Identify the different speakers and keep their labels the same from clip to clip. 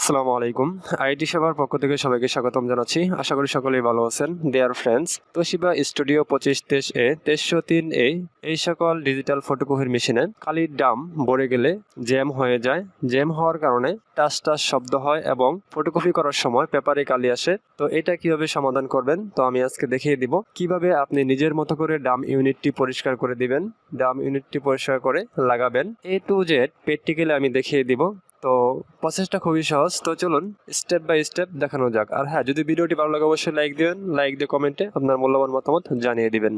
Speaker 1: আসসালামু আলাইকুম। আইটি সেবার পক্ষ থেকে সবাইকে স্বাগতম জানাচ্ছি। আশা করি সকলেই ভালো আছেন। দেয়ার ফ্রেন্ডস তোশিবা স্টুডিও পঁচিশ তেইশ এ তেইশশো তিন এ এই সকল ডিজিটাল ফটোকপির মেশিনে কালির ডাম ভরে গেলে জ্যাম হয়ে যায়। জ্যাম হওয়ার কারণে টাস টাস শব্দ হয় এবং ফটোকপি করার সময় পেপারে কালি আসে। তো এটা কীভাবে সমাধান করবেন? তো আমি আজকে দেখিয়ে দিব। কীভাবে আপনি নিজের মতো করে ডাম ইউনিটটি পরিষ্কার করে দিবেন ডাম ইউনিটটি পরিষ্কার করে লাগাবেন। এ টু জেড প্র্যাকটিক্যালি আমি দেখিয়ে দিব। তো প্রসেসটা খুবই সহজ। তো চলুন স্টেপ বাই স্টেপ দেখানো যাক। আর হ্যাঁ যদি ভিডিওটি ভালো লাগে, অবশ্যই লাইক দিবেন। লাইক দিয়ে কমেন্টে আপনার মূল্যবান মতামত জানিয়ে দিবেন।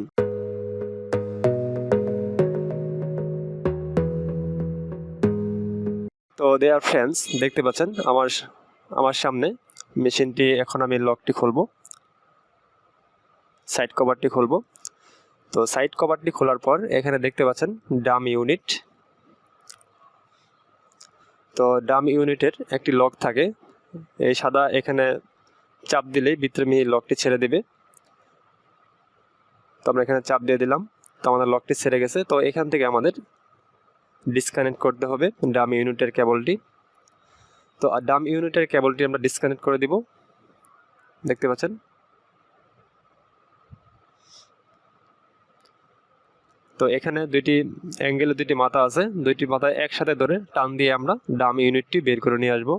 Speaker 1: তো দেয়ার ফ্রেন্ডস দেখতে পাচ্ছেন, আমার আমার সামনে মেশিনটি, এখন আমি লকটি খুলব। সাইড কভারটি খুলব। তো সাইড কভারটি খোলার পর এখানে দেখতে পাচ্ছেন ডাম ইউনিট তো ডাম ইউনিটের একটি লক থাকে। এই সাদা এখানে চাপ দিলেই ভিতরে মিহি লকটি ছেড়ে দেবে। তো আমরা এখানে চাপ দিয়ে দিলাম। তো আমাদের লকটি ছেড়ে গেছে। তো এখান থেকে আমাদের ডিসকানেক্ট করতে হবে ডাম ইউনিটের কেবলটি। তো ডাম ইউনিটের কেবলটি আমরা ডিসকানেক্ট করে দিব। দেখতে পাচ্ছেন? তো এখানে দুইটি অ্যাঙ্গেলে দুইটি মাথা আছে। দুইটি মাথা একসাথে ধরে টান দিয়ে আমরা ডাম ইউনিটটি বের করে নিয়ে আসব।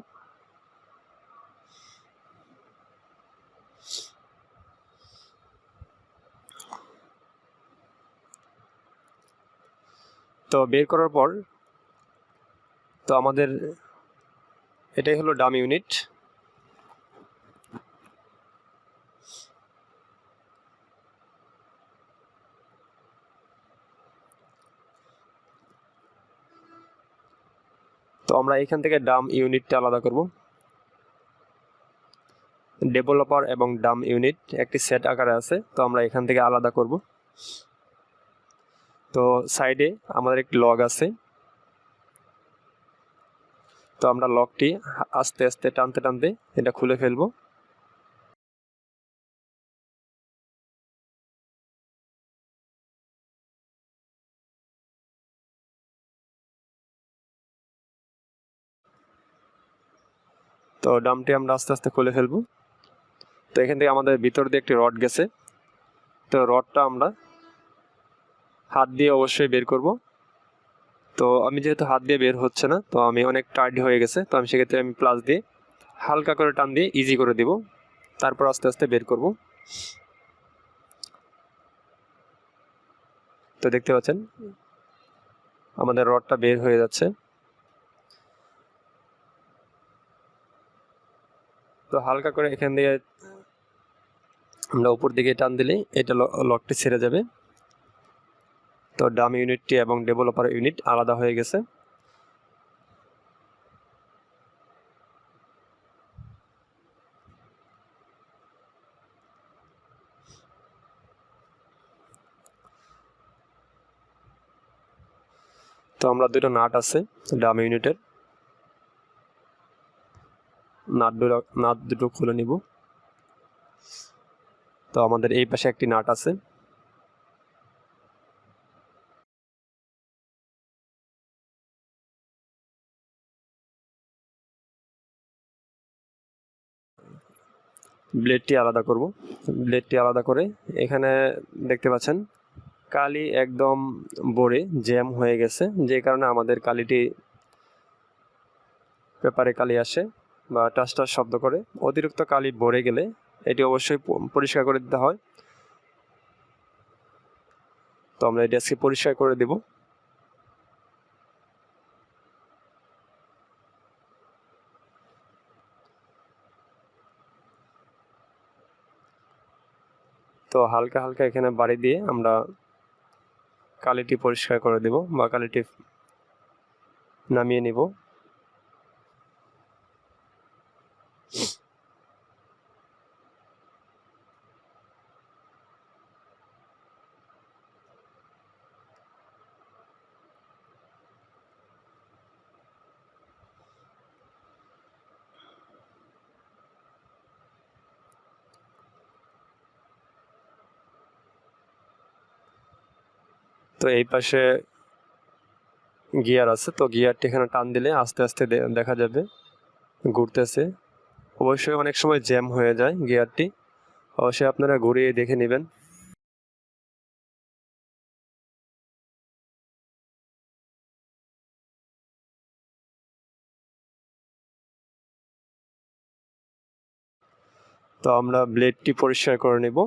Speaker 1: তো বের করার পর তো আমাদের এটাই হলো ডাম ইউনিট তো আমরা এখান থেকে ডাম ইউনিটটা আলাদা করব। ডেভেলপার এবং ডাম ইউনিট একটি সেট আকারে আছে, তো আমরা এখান থেকে আলাদা করব। তো সাইডে আমাদের একটি লগ আছে। তো আমরা লকটি আস্তে আস্তে টানতে টানতে এটা খুলে ফেলব। তো ডামটি আমরা আস্তে আস্তে খুলে ফেলব। তো এখান থেকে আমাদের ভিতর দিয়ে একটি রড গেছে। তো রডটা আমরা হাত দিয়ে অবশ্যই বের করব। তো আমি যেহেতু হাত দিয়ে বের হচ্ছে না, তো আমি অনেক টার্ডি হয়ে গেছে, তো আমি সেক্ষেত্রে আমি প্লাস দিয়ে হালকা করে টান দিয়ে ইজি করে দিব। তারপর আস্তে আস্তে বের করব। তো দেখতে পাচ্ছেন, আমাদের রডটা বের হয়ে যাচ্ছে। তো হালকা করে এখান দিয়ে আমরা উপর দিকে টান দিলেই এটা লকটি ছেড়ে যাবে। তো ডাম ইউনিটটি এবং ডেভেলপার ইউনিট আলাদা হয়ে গেছে। তো আমরা দুটো নাট আছে ডাম ইউনিটের নাট দুটো নাট দুটো খুলে নিব। তো আমাদের এই পাশে একটি নাট আছে। ব্লেডটি আলাদা করব। ব্লেডটি আলাদা করে এখানে দেখতে পাচ্ছেন, কালি একদম বড়ে, জ্যাম হয়ে গেছে। যে কারণে আমাদের কালিটি পেপারে কালি আসে। বা টাস টাস শব্দ করে। অতিরিক্ত কালি ভরে গেলে এটি অবশ্যই পরিষ্কার করে দিতে হয়। তো আমরা এই আজকে পরিষ্কার করে দেব। তো হালকা হালকা এখানে বাড়ি দিয়ে আমরা কালিটি পরিষ্কার করে দেব বা কালিটি নামিয়ে নিব। তো এই পাশে গিয়ার আছে, তো গিয়ারটি এখানে টান দিলে আস্তে আস্তে দেখা যাবে, ঘুরতেছে। অবশ্যই অনেক সময় জ্যাম হয়ে যায় গিয়ারটি। অবশ্যই আপনারা ঘুরিয়ে দেখে নেবেন। তো আমরা ব্লেডটি পরিষ্কার করে নেব।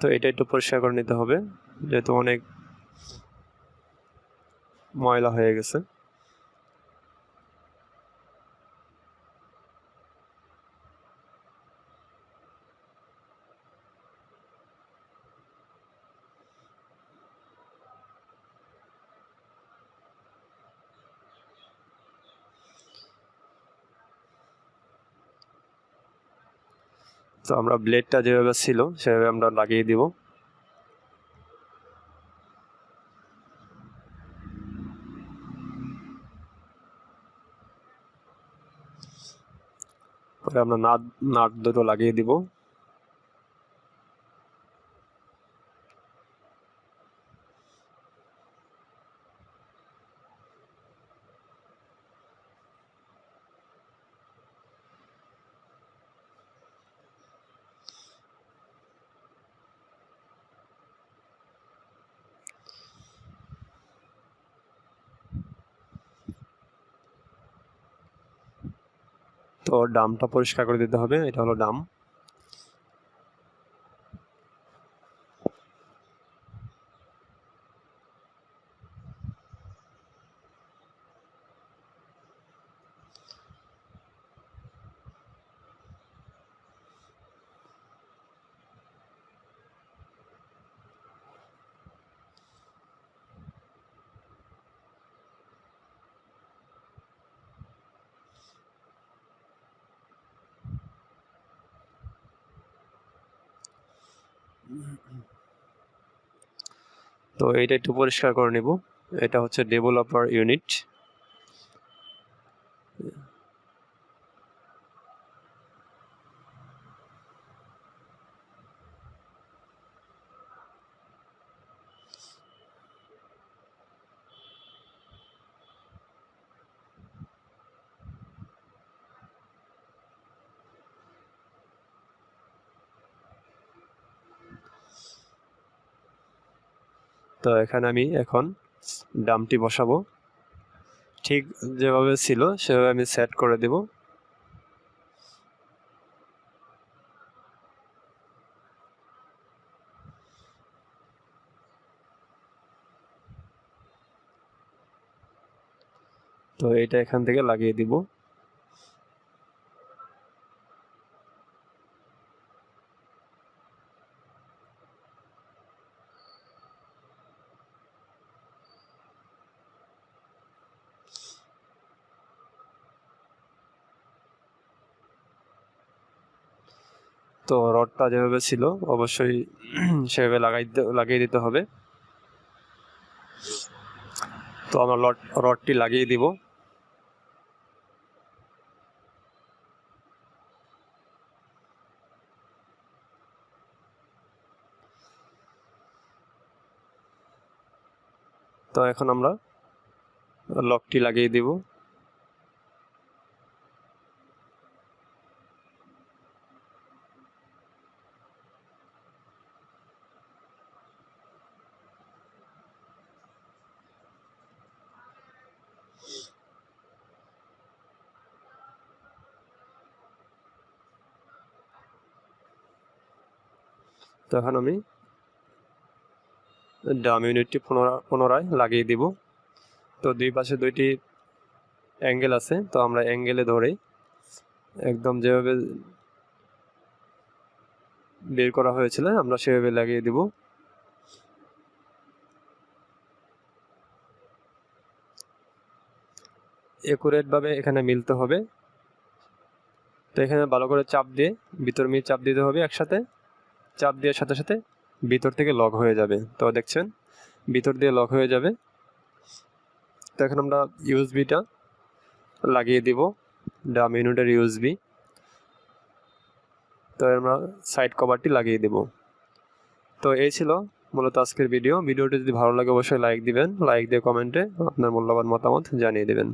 Speaker 1: তো এটা একটু পরিষ্কার করে নিতে হবে যেহেতু অনেক ময়লা হয়ে গেছে। তো আমরা ব্লেডটা যেভাবে ছিল, সেভাবে আমরা লাগিয়ে দিব। পরে আমরা নাট নাট দুটো লাগিয়ে দিব। তো ডামটা পরিষ্কার করে দিতে হবে এটা হলো ডাম তো এটা একটু পরিষ্কার করে নিব। এটা হচ্ছে ডেভেলপার ইউনিট তো এখানে আমি এখন ডামটি বসাবো। ঠিক যেভাবে ছিল, সেভাবে আমি সেট করে দেব। তো এটা এখান থেকে লাগিয়ে দিব। তো রডটা যেভাবে ছিল, অবশ্যই সেভাবে লাগাই লাগিয়ে দিতে হবে। তো আমরা লড রডটি লাগিয়ে দিব। তো এখন আমরা লকটি লাগিয়ে দিব। তো এখন আমি ডাম ইউনিটটি পুনরায় পুনরায় লাগিয়ে দিব। তো দুই পাশে দুইটি অ্যাঙ্গেল আছে, তো আমরা অ্যাঙ্গেলে ধরে একদম যেভাবে বের করা হয়েছিল, আমরা সেভাবে লাগিয়ে দিব। একুরেটভাবে এখানে মিলতে হবে। তো এখানে ভালো করে চাপ দিয়ে, ভিতর মিয়ে চাপ দিতে হবে একসাথে। চাপ দেওয়ার সাথে সাথে ভিতর থেকে লক হয়ে যাবে। তো দেখছেন, ভিতর দিয়ে লক হয়ে যাবে। তো এখন আমরা ইউএসবিটা লাগিয়ে দিব ডাম ইউনিটের ইউএসবি তো আমরা সাইড কভারটি লাগিয়ে দেব। তো এই ছিল মূলত আজকের ভিডিও ভিডিওটি যদি ভালো লাগে, অবশ্যই লাইক দিবেন। লাইক দিয়ে কমেন্টে আপনার মূল্যবান মতামত জানিয়ে দেবেন।